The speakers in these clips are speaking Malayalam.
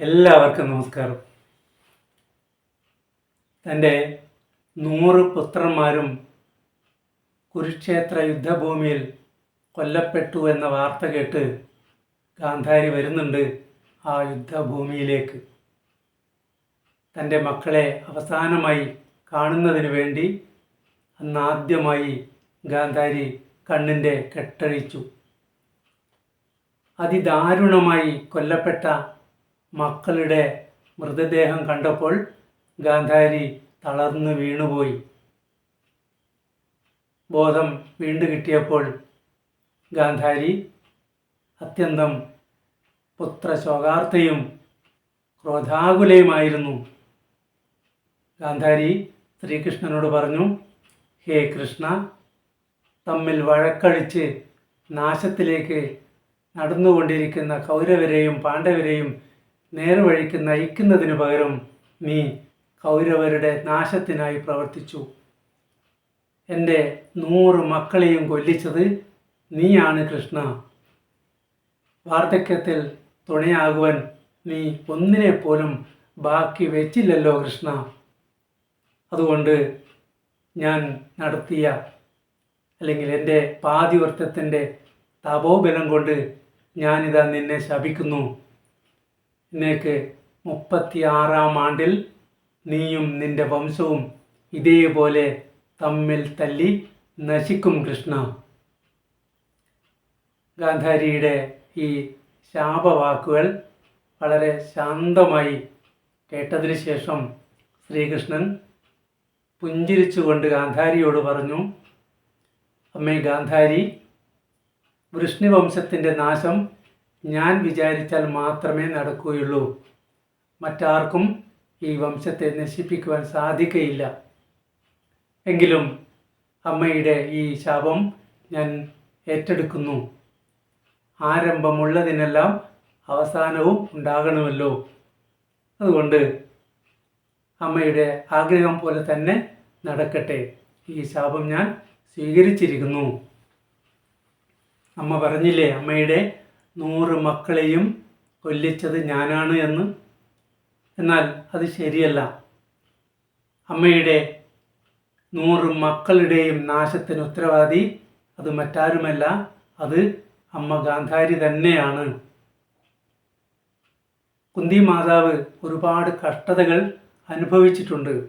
എല്ലാവർക്കും നമസ്കാരം. തന്റെ നൂറ് പുത്രന്മാരും കുരുക്ഷേത്ര യുദ്ധഭൂമിയിൽ കൊല്ലപ്പെട്ടു എന്ന വാർത്ത കേട്ട് ഗാന്ധാരി വരുന്നുണ്ട് ആ യുദ്ധഭൂമിയിലേക്ക്. തന്റെ മക്കളെ അവസാനമായി കാണുന്നതിന് വേണ്ടി അന്നാദ്യമായി ഗാന്ധാരി കണ്ണിന്റെ കെട്ടഴിച്ചു. അതിദാരുണമായി കൊല്ലപ്പെട്ട മക്കളുടെ മൃതദേഹം കണ്ടപ്പോൾ ഗാന്ധാരി തളർന്നു വീണുപോയി. ബോധം വീണ്ടു കിട്ടിയപ്പോൾ ഗാന്ധാരി അത്യന്തം പുത്രശോകാർത്ഥയും ക്രോധാകുലയുമായിരുന്നു. ഗാന്ധാരി ശ്രീകൃഷ്ണനോട് പറഞ്ഞു ഹേ കൃഷ്ണ തമ്മിൽ വഴക്കഴിച്ച് നാശത്തിലേക്ക് നടന്നുകൊണ്ടിരിക്കുന്ന കൗരവരെയും പാണ്ഡവരെയും നേർവഴിക്ക് നയിക്കുന്നതിന് പകരം നീ കൗരവരുടെ നാശത്തിനായി പ്രവർത്തിച്ചു. എന്റെ നൂറ് മക്കളെയും കൊല്ലിച്ചത് നീയാണ് കൃഷ്ണ. വാർദ്ധക്യത്തിൽ തുണയാകുവാൻ നീ ഒന്നിനെ പോലും ബാക്കി വെച്ചില്ലല്ലോ കൃഷ്ണ. അതുകൊണ്ട് ഞാൻ നടത്തിയ അല്ലെങ്കിൽ എന്റെ പാതിവൃത്തത്തിന്റെ തപോബലം കൊണ്ട് ഞാനിതാ നിന്നെ ശപിക്കുന്നു. നിനക്ക് മുപ്പത്തി ആറാം ആണ്ടിൽ നീയും നിന്റെ വംശവും ഇതേപോലെ തമ്മിൽ തല്ലി നശിക്കും കൃഷ്ണ. ഗാന്ധാരിയുടെ ഈ ശാപവാക്കുകൾ വളരെ ശാന്തമായി കേട്ടതിന് ശേഷം ശ്രീകൃഷ്ണൻ പുഞ്ചിരിച്ചുകൊണ്ട് ഗാന്ധാരിയോട് പറഞ്ഞു അമ്മേ ഗാന്ധാരി വൃഷ്ണിവംശത്തിന്റെ നാശം ഞാൻ വിചാരിച്ചാൽ മാത്രമേ നടക്കുകയുള്ളൂ. മറ്റാർക്കും ഈ വംശത്തെ നശിപ്പിക്കുവാൻ സാധിക്കയില്ല. എങ്കിലും അമ്മയുടെ ഈ ശാപം ഞാൻ ഏറ്റെടുക്കുന്നു. ആരംഭമുള്ളതിനെല്ലാം അവസാനവും ഉണ്ടാകണമല്ലോ. അതുകൊണ്ട് അമ്മയുടെ ആഗ്രഹം പോലെ തന്നെ നടക്കട്ടെ. ഈ ശാപം ഞാൻ സ്വീകരിച്ചിരിക്കുന്നു. അമ്മ പറഞ്ഞില്ലേ അമ്മയുടെ നൂറ് മക്കളെയും കൊല്ലിച്ചത് ഞാനാണ് എന്ന്. എന്നാൽ അത് ശരിയല്ല. അമ്മയുടെ നൂറ് മക്കളുടെയും നാശത്തിന് ഉത്തരവാദി അത് മറ്റാരുമല്ല അത് അമ്മ ഗാന്ധാരി തന്നെയാണ്. കുന്തി മാതാവ് ഒരുപാട് കഷ്ടതകൾ അനുഭവിച്ചിട്ടുണ്ട്.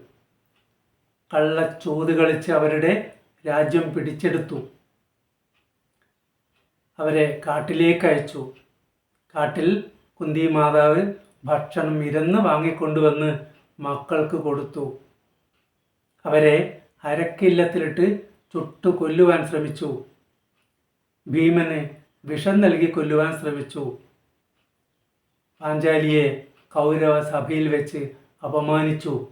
കള്ളച്ചൂത് കളിച്ച് അവരുടെ രാജ്യം പിടിച്ചെടുത്തു. അവരെ കാട്ടിലേക്ക് അയച്ചു. കാട്ടിൽ കുന്തി മാതാവ് ഭക്ഷണം ഇരന്ന് വാങ്ങിക്കൊണ്ടുവന്ന് മക്കൾക്ക് കൊടുത്തു. അവരെ അരക്കില്ലത്തിലിട്ട് ചുട്ടു കൊല്ലുവാൻ ശ്രമിച്ചു. ഭീമന് വിഷം നൽകി കൊല്ലുവാൻ ശ്രമിച്ചു. പാഞ്ചാലിയെ കൗരവ സഭയിൽ വെച്ച് അപമാനിച്ചു.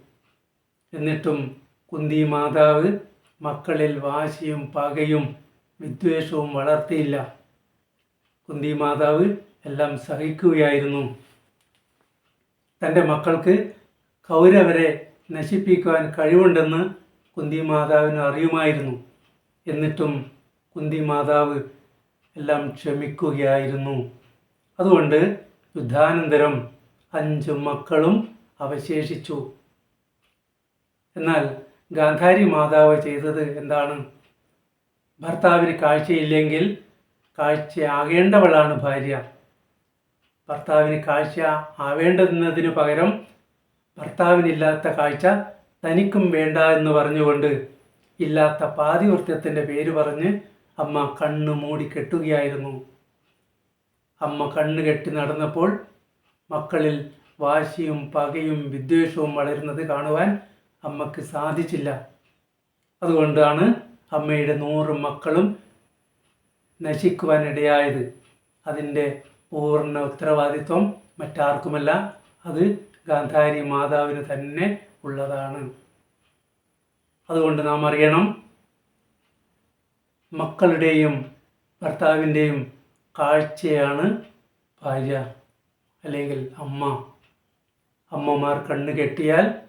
എന്നിട്ടും കുന്തി മാതാവ് മക്കളിൽ വാശിയും പകയും വിദ്വേഷവും വളർത്തിയില്ല. കുന്തി മാതാവ് എല്ലാം സഹിക്കുകയായിരുന്നു. തന്റെ മക്കൾക്ക് കൗരവരെ നശിപ്പിക്കുവാൻ കഴിവുണ്ടെന്ന് കുന്തി മാതാവിന് അറിയുമായിരുന്നു. എന്നിട്ടും കുന്തി മാതാവ് എല്ലാം ക്ഷമിക്കുകയായിരുന്നു. അതുകൊണ്ട് യുദ്ധാനന്തരം അഞ്ച് മക്കളും അവശേഷിച്ചു. എന്നാൽ ഗാന്ധാരി മാതാവ് ചെയ്തത് എന്താണ്? ഭർത്താവിന് കാഴ്ചയില്ലെങ്കിൽ കാഴ്ചയാകേണ്ടവളാണ് ഭാര്യ. ഭർത്താവിന് കാഴ്ച ആവേണ്ടതെന്നതിനു പകരം ഭർത്താവിനില്ലാത്ത കാഴ്ച തനിക്കും വേണ്ട എന്ന് പറഞ്ഞുകൊണ്ട് ഇല്ലാത്ത പാതിവൃത്യത്തിന്റെ പേര് പറഞ്ഞ് അമ്മ കണ്ണു മൂടി കെട്ടുകയായിരുന്നു. അമ്മ കണ്ണു കെട്ടി നടന്നപ്പോൾ മക്കളിൽ വാശിയും പകയും വിദ്വേഷവും വളരുന്നത് കാണുവാൻ അമ്മയ്ക്ക് സാധിച്ചില്ല. അതുകൊണ്ടാണ് അമ്മയുടെ നൂറ് മക്കളും നശിക്കുവാനിടയായത്. അതിന്റെ പൂർണ ഉത്തരവാദിത്വം മറ്റാർക്കുമല്ല അത് ഗാന്ധാരി മാതാവിന് തന്നെ ഉള്ളതാണ്. അതുകൊണ്ട് നാം അറിയണം മക്കളുടെയും ഭർത്താവിന്റെയും കാഴ്ചയാണ് ഭാര്യ അല്ലെങ്കിൽ അമ്മ. അമ്മമാർ കണ്ണു കെട്ടിയാൽ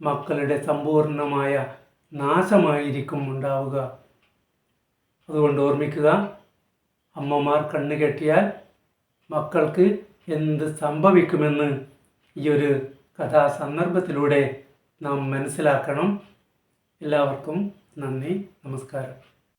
മക്കളുടെ സമ്പൂർണമായ നാശമായിരിക്കും ഉണ്ടാവുക. അതുകൊണ്ട് ഓർമ്മിക്കുക അമ്മമാർ കണ്ണ് കെട്ടിയാൽ മക്കൾക്ക് എന്ത് സംഭവിക്കുമെന്ന് ഈ ഒരു കഥാസന്ദർഭത്തിലൂടെ നാം മനസ്സിലാക്കണം. എല്ലാവർക്കും നന്ദി നമസ്കാരം.